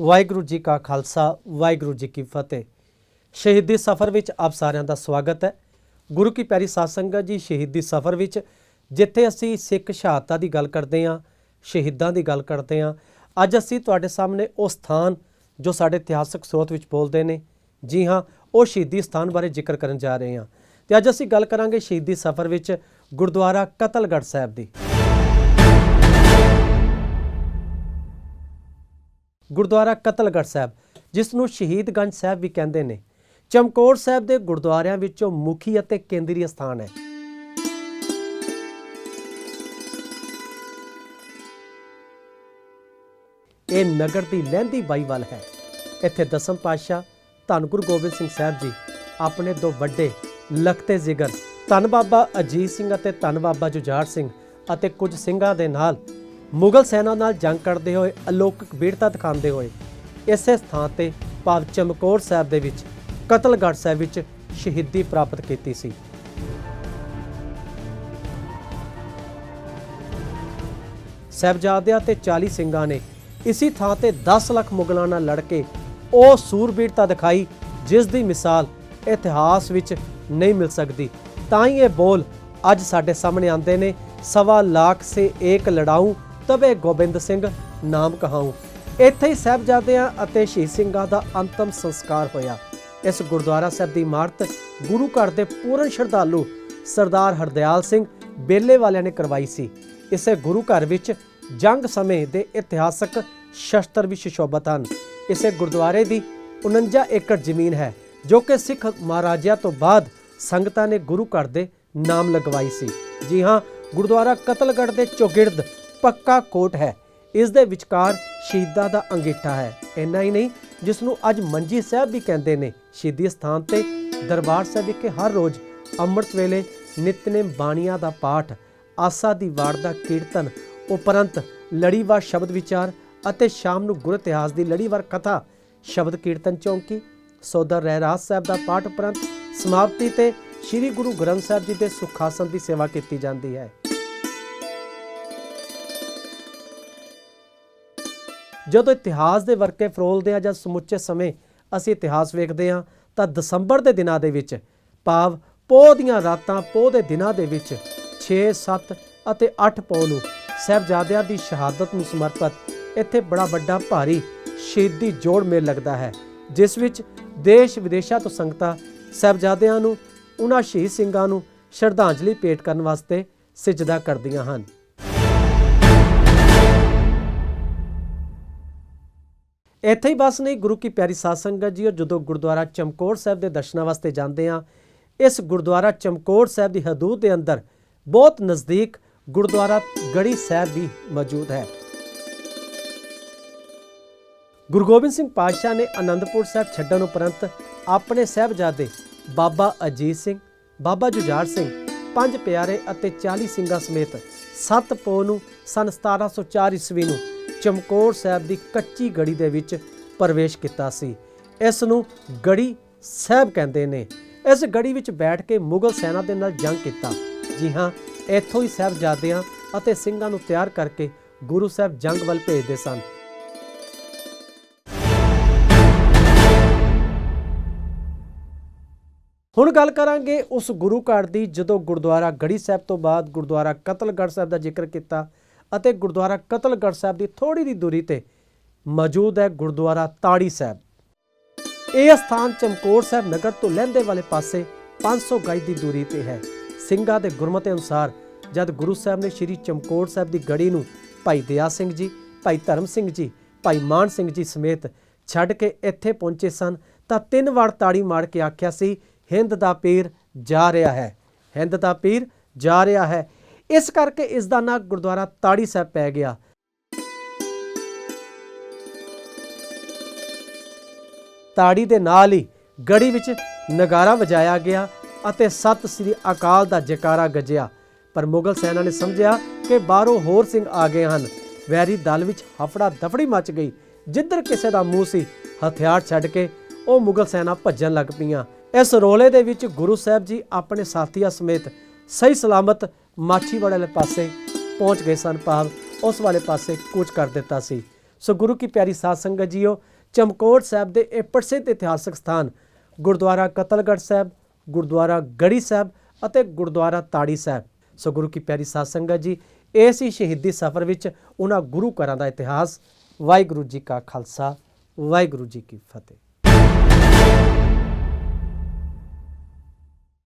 ਵਾਹਿਗੁਰੂ ਜੀ ਕਾ ਖਾਲਸਾ, ਵਾਹਿਗੁਰੂ ਜੀ ਕੀ ਫਤਿਹ। ਸ਼ਹੀਦੀ ਸਫ਼ਰ ਵਿੱਚ ਆਪ ਸਾਰਿਆਂ ਦਾ ਸਵਾਗਤ ਹੈ। ਗੁਰੂ ਕੀ ਪਿਆਰੀ ਸਾਧ ਸੰਗਤ ਜੀ, ਸ਼ਹੀਦੀ ਸਫ਼ਰ ਵਿੱਚ ਜਿੱਥੇ ਅਸੀਂ ਸਿੱਖ ਸ਼ਹਾਦਤਾਂ ਦੀ ਗੱਲ ਕਰਦੇ ਹਾਂ, ਸ਼ਹੀਦਾਂ ਦੀ ਗੱਲ ਕਰਦੇ ਹਾਂ, ਅੱਜ ਅਸੀਂ ਤੁਹਾਡੇ ਸਾਹਮਣੇ ਉਹ ਸਥਾਨ ਜੋ ਸਾਡੇ ਇਤਿਹਾਸਕ ਸਰੋਤ ਵਿੱਚ ਬੋਲਦੇ ਨੇ। ਜੀ ਹਾਂ, ਉਹ ਸ਼ਹੀਦੀ ਸਥਾਨ ਬਾਰੇ ਜ਼ਿਕਰ ਕਰਨ ਜਾ ਰਹੇ ਹਾਂ। ਤੇ ਅੱਜ ਅਸੀਂ ਗੱਲ ਕਰਾਂਗੇ ਸ਼ਹੀਦੀ ਸਫ਼ਰ ਵਿੱਚ ਗੁਰਦੁਆਰਾ ਕਤਲਗੜ੍ਹ ਸਾਹਿਬ ਦੀ। ਗੁਰਦੁਆਰਾ ਕਤਲਗੜ੍ਹ ਸਾਹਿਬ, ਜਿਸ ਨੂੰ ਸ਼ਹੀਦਗੰਜ ਸਾਹਿਬ ਵੀ ਕਹਿੰਦੇ ਨੇ। ਚਮਕੌਰ ਸਾਹਿਬ ਦੇ ਗੁਰਦੁਆਰਿਆਂ ਵਿੱਚੋਂ ਮੁਖੀ ਅਤੇ ਕੇਂਦਰੀ ਸਥਾਨ ਹੈ। ਇਹ ਨਗਰ ਦੀ ਲਹਿੰਦੀ ਬਾਈਵਾਲ ਹੈ। ਇੱਥੇ ਦਸਮ ਪਾਤਸ਼ਾਹ ਧੰਨ ਗੁਰੂ ਗੋਬਿੰਦ ਸਿੰਘ ਸਾਹਿਬ ਜੀ ਆਪਣੇ ਦੋ ਵੱਡੇ ਲਖਤੇ ਜਿਗਰ, ਧੰਨ ਬਾਬਾ ਅਜੀਤ ਸਿੰਘ ਅਤੇ ਧੰਨ ਬਾਬਾ ਜੁਝਾਰ ਸਿੰਘ ਅਤੇ ਕੁਝ ਸਿੰਘਾਂ ਦੇ ਨਾਲ ਮੁਗਲ ਸੈਨਾ ਨਾਲ ਜੰਗ ਕਰਦੇ ਹੋਏ ਅਲੌਕਿਕ ਵੀਰਤਾ ਦਿਖਾਉਂਦੇ ਹੋਏ, ਇਸੇ ਸਥਾਨ ਤੇ ਭਾਵ ਚਮਕੌਰ ਸਾਹਿਬ ਦੇ ਵਿੱਚ, ਕਤਲਗੜ੍ਹ ਸਾਹਿਬ ਵਿੱਚ ਸ਼ਹੀਦੀ ਪ੍ਰਾਪਤ ਕੀਤੀ ਸੀ। ਸਾਹਿਬਜ਼ਾਦਿਆਂ ਤੇ 40 ਸਿੰਘਾਂ ਨੇ ਇਸੇ ਥਾਂ ਤੇ 10 ਲੱਖ ਮੁਗਲਾਂ ਨਾਲ ਲੜ ਕੇ ਉਹ ਸੂਰਬੀਰਤਾ ਦਿਖਾਈ, ਜਿਸ ਦੀ ਮਿਸਾਲ ਇਤਿਹਾਸ ਵਿੱਚ ਨਹੀਂ ਮਿਲ ਸਕਦੀ। ਤਾਂ ਹੀ ਇਹ ਬੋਲ ਅੱਜ ਸਾਡੇ ਸਾਹਮਣੇ ਆਉਂਦੇ ਨੇ, ਸਵਾ ਲੱਖ ਸੇ ਏਕ ਲੜਾਊ ਤਬੇ ਗੋਬਿੰਦ ਸਿੰਘ, ਨਾਮ ਕਹਾਊ ਇੱਥੇ ਹੀ ਸਾਹਿਬਜ਼ਾਦਿਆਂ ਅਤੇ ਸ਼ਹੀਦ ਸਿੰਘਾਂ ਦਾ ਅੰਤਮ ਸੰਸਕਾਰ ਹੋਇਆ। ਇਸ ਗੁਰਦੁਆਰਾ ਸਾਹਿਬ ਦੀ ਇਮਾਰਤ ਗੁਰੂ ਘਰ ਦੇ ਪੂਰਨ ਸ਼ਰਧਾਲੂ ਸਰਦਾਰ ਹਰਦਿਆਲ ਸਿੰਘ ਬੇਲੇ ਵਾਲਿਆਂ ਨੇ ਕਰਵਾਈ ਸੀ। ਇਸੇ ਗੁਰੂ ਘਰ ਵਿੱਚ ਜੰਗ ਸਮੇਂ ਦੇ ਇਤਿਹਾਸਕ ਸ਼ਸਤਰ ਵੀ ਸੁਸ਼ੋਭਿਤ ਹਨ। ਇਸੇ ਗੁਰਦੁਆਰੇ ਦੀ 49 ਏਕੜ ਜ਼ਮੀਨ ਹੈ, ਜੋ ਕਿ ਸਿੱਖ ਮਹਾਰਾਜਿਆਂ ਤੋਂ ਬਾਅਦ ਸੰਗਤਾਂ ਨੇ ਗੁਰੂ ਘਰ ਦੇ ਨਾਮ ਲਗਵਾਈ ਸੀ। ਜੀ ਹਾਂ, ਗੁਰਦੁਆਰਾ ਕਤਲਗੜ੍ਹ ਦੇ ਚੌਗਿਰਦ ਪੱਕਾ ਕੋਟ ਹੈ। ਇਸ ਦੇ ਵਿਚਕਾਰ ਸ਼ਹੀਦਾਂ ਦਾ ਅੰਗੀਠਾ ਹੈ। ਇੰਨਾ ਹੀ ਨਹੀਂ ਜਿਸ ਨੂੰ ਅੱਜ ਮੰਜੀ ਸਾਹਿਬ ਵੀ ਕਹਿੰਦੇ ਨੇ, ਸ਼ਹੀਦੀ ਸਥਾਨ ਤੇ ਦਰਬਾਰ ਸਾਹਿਬ ਵਿਖੇ ਹਰ ਰੋਜ਼ ਅੰਮ੍ਰਿਤ ਵੇਲੇ ਨਿਤਨੇਮ ਬਾਣੀਆਂ ਦਾ ਪਾਠ, ਆਸਾ ਦੀ ਵਾਰ ਦਾ ਕੀਰਤਨ, ਉਪਰੰਤ ਲੜੀਵਾਰ ਸ਼ਬਦ ਵਿਚਾਰ ਅਤੇ ਸ਼ਾਮ ਨੂੰ ਗੁਰ ਇਤਿਹਾਸ ਦੀ ਲੜੀਵਾਰ ਕਥਾ, ਸ਼ਬਦ ਕੀਰਤਨ ਚੌਂਕੀ, ਸੋਦਰ ਰਹਿਰਾਸ ਸਾਹਿਬ ਦਾ ਪਾਠ ਉਪਰੰਤ ਸਮਾਪਤੀ ਤੇ ਸ੍ਰੀ ਗੁਰੂ ਗ੍ਰੰਥ ਸਾਹਿਬ ਜੀ ਦੇ ਸੁਖਾਸਨ ਦੀ ਸੇਵਾ ਕੀਤੀ ਜਾਂਦੀ ਹੈ। ਜਦੋਂ ਇਤਿਹਾਸ ਦੇ ਵਰਕੇ ਫਰੋਲਦੇ ਆ ਜਾਂ ਸਮੁੱਚੇ ਸਮੇਂ ਅਸੀਂ ਇਤਿਹਾਸ ਵੇਖਦੇ ਆ ਤਾਂ ਦਸੰਬਰ ਦੇ ਦਿਨਾਂ ਦੇ ਵਿੱਚ ਭਾਵ ਪੋਹ ਦੀਆਂ ਰਾਤਾਂ, ਪੋਹ ਦੇ ਦਿਨਾਂ ਦੇ ਵਿੱਚ 6 7 ਅਤੇ 8 ਪੋਹ ਨੂੰ ਸਾਹਿਬਜ਼ਾਦਿਆਂ ਦੀ ਸ਼ਹਾਦਤ ਨੂੰ ਸਮਰਪਿਤ ਇੱਥੇ ਬੜਾ ਵੱਡਾ ਭਾਰੀ ਸ਼ਹੀਦੀ ਜੋੜ ਮੇਲ ਲੱਗਦਾ ਹੈ, ਜਿਸ ਵਿੱਚ ਦੇਸ਼ ਵਿਦੇਸ਼ਾਂ ਤੋਂ ਸੰਗਤਾਂ ਸਾਹਿਬਜ਼ਾਦਿਆਂ ਨੂੰ ਉਹਨਾਂ ਸ਼ਹੀਦ ਸਿੰਘਾਂ ਨੂੰ ਸ਼ਰਧਾਂਜਲੀ ਭੇਟ ਕਰਨ ਵਾਸਤੇ ਸਿਜਦਾ ਕਰਦੀਆਂ ਹਨ। ਇੱਥੇ ਹੀ ਬਸ ਨਹੀਂ ਗੁਰੂ ਕੀ ਪਿਆਰੀ ਸਾਧ ਸੰਗਤ ਜੀ ਜਦੋਂ ਗੁਰਦੁਆਰਾ ਚਮਕੌਰ ਸਾਹਿਬ ਦੇ ਦਰਸ਼ਨਾਂ ਵਾਸਤੇ ਜਾਂਦੇ ਆ ਇਸ ਗੁਰਦੁਆਰਾ ਚਮਕੌਰ ਸਾਹਿਬ ਦੀ ਹਦੂਦ ਦੇ ਅੰਦਰ ਬਹੁਤ ਨਜ਼ਦੀਕ ਗੁਰਦੁਆਰਾ ਗੜੀ ਸਾਹਿਬ ਵੀ ਮੌਜੂਦ ਹੈ। ਗੁਰੂ ਗੋਬਿੰਦ ਸਿੰਘ ਪਾਤਸ਼ਾਹ ਨੇ ਆਨੰਦਪੁਰ ਸਾਹਿਬ ਛੱਡਣ ਉਪਰੰਤ ਆਪਣੇ ਸਾਹਿਬਜ਼ਾਦੇ ਬਾਬਾ ਅਜੀਤ ਸਿੰਘ, ਬਾਬਾ ਜੁਝਾਰ ਸਿੰਘ, ਪੰਜ ਪਿਆਰੇ ਅਤੇ 40 ਸਿੰਘਾਂ ਸਮੇਤ ਸੱਤ ਪੋ ਨੂੰ ਸਨ 1704 ਈਸਵੀ ਨੂੰ ਚਮਕੌਰ ਸਾਹਿਬ ਦੀ ਕੱਚੀ ਗੜੀ ਦੇ ਵਿੱਚ ਪ੍ਰਵੇਸ਼ ਕੀਤਾ ਸੀ। ਇਸ ਨੂੰ ਗੜੀ ਸਾਹਿਬ ਕਹਿੰਦੇ ਨੇ। ਇਸ ਗੜੀ ਵਿੱਚ ਬੈਠ ਕੇ ਮੁਗਲ ਸੈਨਾ ਦੇ ਨਾਲ ਜੰਗ ਕੀਤਾ। ਜੀ ਹਾਂ, ਇੱਥੋਂ ਹੀ ਸਾਹਿਬਜ਼ਾਦਿਆਂ ਅਤੇ ਸਿੰਘਾਂ ਨੂੰ ਤਿਆਰ ਕਰਕੇ ਗੁਰੂ ਸਾਹਿਬ ਜੰਗ ਵੱਲ ਭੇਜਦੇ ਸਨ। ਹੁਣ ਗੱਲ ਕਰਾਂਗੇ ਉਸ ਗੁਰੂ ਘਰ ਦੀ, ਜਦੋਂ ਗੁਰਦੁਆਰਾ ਗੜੀ ਸਾਹਿਬ ਤੋਂ ਬਾਅਦ ਗੁਰਦੁਆਰਾ ਕਤਲਗੜ੍ਹ ਸਾਹਿਬ ਦਾ ਜ਼ਿਕਰ ਕੀਤਾ। ਅਤੇ ਗੁਰਦੁਆਰਾ ਕਤਲਗੜ੍ਹ ਸਾਹਿਬ ਦੀ ਥੋੜੀ ਦੀ ਦੂਰੀ ਤੇ ਮੌਜੂਦ ਹੈ ਗੁਰਦੁਆਰਾ ਤਾੜੀ ਸਾਹਿਬ। ਇਹ ਸਥਾਨ ਚਮਕੌਰ ਸਾਹਿਬ ਨਗਰ ਤੋਂ ਲਹਿੰਦੇ ਵਾਲੇ ਪਾਸੇ 500 ਗਜ ਦੀ ਦੂਰੀ ਤੇ ਹੈ। ਸਿੰਘਾਂ ਦੇ ਗੁਰਮਤਿ ਅਨੁਸਾਰ ਜਦ ਗੁਰੂ ਸਾਹਿਬ ਨੇ ਸ੍ਰੀ ਚਮਕੌਰ ਸਾਹਿਬ ਦੀ ਗੜੀ ਨੂੰ ਭਾਈ ਦਇਆ ਸਿੰਘ ਜੀ, ਭਾਈ ਧਰਮ ਸਿੰਘ ਜੀ, ਭਾਈ ਮਾਨ ਸਿੰਘ ਜੀ ਸਮੇਤ ਛੱਡ ਕੇ ਇੱਥੇ ਪਹੁੰਚੇ ਸਨ, ਤਾਂ ਤਿੰਨ ਵਾਰ ਤਾੜੀ ਮਾਰ ਕੇ ਆਖਿਆ ਸੀ, ਹਿੰਦ ਦਾ ਪੀਰ ਜਾ ਰਿਹਾ ਹੈ। ਹਿੰਦ ਦਾ ਪੀਰ ਜਾ ਰਿਹਾ ਹੈ। ਇਸ ਕਰਕੇ ਇਸ ਦਾ ਨਾਂ ਗੁਰਦੁਆਰਾ ਤਾੜੀ ਸਾਹਿਬ ਪੈ ਗਿਆ। ਤਾੜੀ ਦੇ ਨਾਲ ਹੀ ਗੜੀ ਵਿੱਚ ਨਗਾਰਾ ਵਜਾਇਆ ਗਿਆ ਅਤੇ ਸਤਿ ਸ੍ਰੀ ਅਕਾਲ ਦਾ ਜੈਕਾਰਾ ਗੱਜਿਆ। ਪਰ ਮੁਗਲ ਸੈਨਾ ਨੇ ਸਮਝਿਆ ਕਿ ਬਾਹਰੋਂ ਹੋਰ ਸਿੰਘ ਆ ਗਏ ਹਨ। ਵੈਰੀ ਦਲ ਵਿੱਚ ਹਫੜਾ ਦਫੜੀ ਮਚ ਗਈ। ਜਿੱਧਰ ਕਿਸੇ ਦਾ ਮੂੰਹ ਸੀ, ਹਥਿਆਰ ਛੱਡ ਕੇ ਉਹ ਮੁਗਲ ਸੈਨਾ ਭੱਜਣ ਲੱਗ ਪਈਆਂ। ਇਸ ਰੋਲੇ ਦੇ ਵਿੱਚ ਗੁਰੂ ਸਾਹਿਬ ਜੀ ਆਪਣੇ ਸਾਥੀਆਂ ਸਮੇਤ ਸਹੀ ਸਲਾਮਤ ਮਾਛੀਵਾੜੇ ਵਾਲੇ ਪਾਸੇ ਪਹੁੰਚ ਗਏ ਸਨ, ਭਾਵ ਉਸ ਵਾਲੇ ਪਾਸੇ ਕੂਚ ਕਰ ਦਿੱਤਾ ਸੀ। ਸੋ ਗੁਰੂ ਕੀ ਪਿਆਰੀ ਸਾਧ ਸੰਗਤ ਜੀਓ, ਚਮਕੌਰ ਸਾਹਿਬ ਦੇ ਇਹ ਪ੍ਰਸਿੱਧ ਇਤਿਹਾਸਕ ਸਥਾਨ ਗੁਰਦੁਆਰਾ ਕਤਲਗੜ੍ਹ ਸਾਹਿਬ, ਗੁਰਦੁਆਰਾ ਗੜੀ ਸਾਹਿਬ ਅਤੇ ਗੁਰਦੁਆਰਾ ਤਾੜੀ ਸਾਹਿਬ। ਸੋ ਗੁਰੂ ਕੀ ਪਿਆਰੀ ਸਾਧ ਸੰਗਤ ਜੀ, ਇਸ ਹੀ ਸ਼ਹੀਦੀ ਸਫ਼ਰ ਵਿੱਚ ਉਹਨਾਂ ਗੁਰੂ ਘਰਾਂ ਦਾ ਇਤਿਹਾਸ, ਵਾਹਿਗੁਰੂ ਜੀ ਕਾ ਖਾਲਸਾ, ਵਾਹਿਗੁਰੂ ਜੀ ਕੀ ਫਤਿਹ।